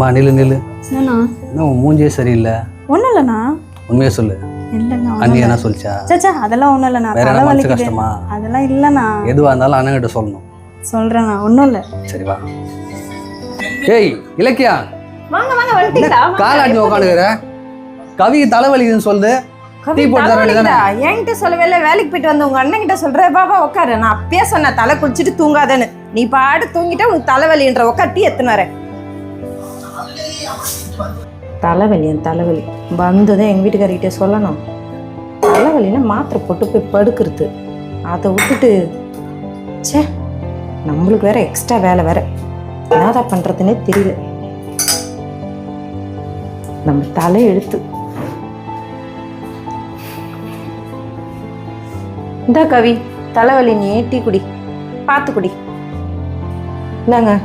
மா நில்லு நில்லு. என்ன உன் மூஞ்சியே சரியில்லை? ஒன்றும் இல்லைண்ணா. உண்மையை சொல்லு. அண்ணி என்ன சொல்லிச்சா? சச்சா அதெல்லாம் ஒன்றும் இல்லைண்ணா. வேற என்ன மனசு கஷ்டமா? அதெல்லாம் இல்லைண்ணா. எதுவாக இருந்தாலும் அண்ணன்கிட்ட சொல்லணும். சொல்கிறேண்ணா ஒன்றும் இல்லை. சரி வா. ஏய் இலக்கியா. வாங்க வாங்க வந்துட்டீங்களா? உட்காந்துக்கிற கவிக்கு தலைவலிக்குதுன்னு சொல்லுது டீ போட்டு தர என்கிட்ட சொல்லவே இல்லை. வேலைக்கு போயிட்டு வந்து உங்க அண்ணன் கிட்ட சொல்ற பாபா உட்காரு நான் அப்பயே சொன்னேன் தலை குளிச்சுட்டு தூங்காதேன்னு. நீ பாடு தூங்கிட்டா உனக்கு தலைவலின்ற உட்கார் டீ எத்தனை வர தலைவலி என் தலைவலி. வந்ததும் எங்கள் வீட்டுக்காரிக்கிட்டே சொல்லணும். தலைவலின்னா மாத்திரை போட்டு போய் படுக்கிறது. அதை விட்டுட்டு ச்சே நம்மளுக்கு வேற எக்ஸ்ட்ரா வேலை வேற. என்னதான் பண்ணுறதுனே தெரியல. நம்ம தலை எழுத்து. இந்த கவி தலைவலி நீ டீ குடி. பார்த்து குடி. இந்தாங்க.